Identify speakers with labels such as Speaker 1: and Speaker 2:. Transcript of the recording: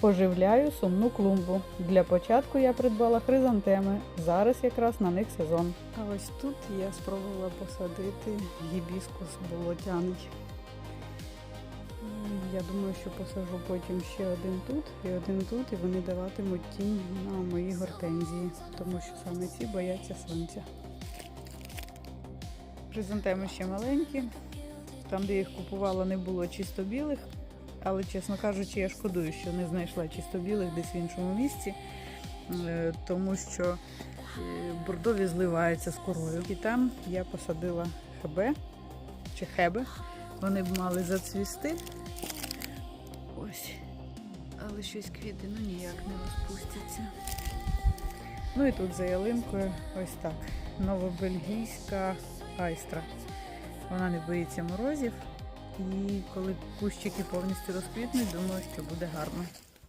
Speaker 1: Поживляю сумну клумбу. Для початку я придбала хризантеми. Зараз якраз на них сезон. А ось тут я спробувала посадити гібіскус болотяний. Я думаю, що посажу потім ще один тут і один тут, і вони даватимуть тінь на мої гортензії, тому що саме ці бояться сонця. Хризантеми ще маленькі. Там, де їх купувала, не було чисто білих, але, чесно кажучи, я шкодую, що не знайшла чисто білих десь в іншому місці, е, тому що е, бордові зливаються з корою. І там я посадила хебе чи хебе. Вони б мали зацвісти. Ось. Але щось квіти ну ніяк не розпустяться. Ну і тут за ялинкою ось так. Новобельгійська айстра. Вона не боїться морозів. І коли кущики повністю розквітнуть, думаю, що буде гарно.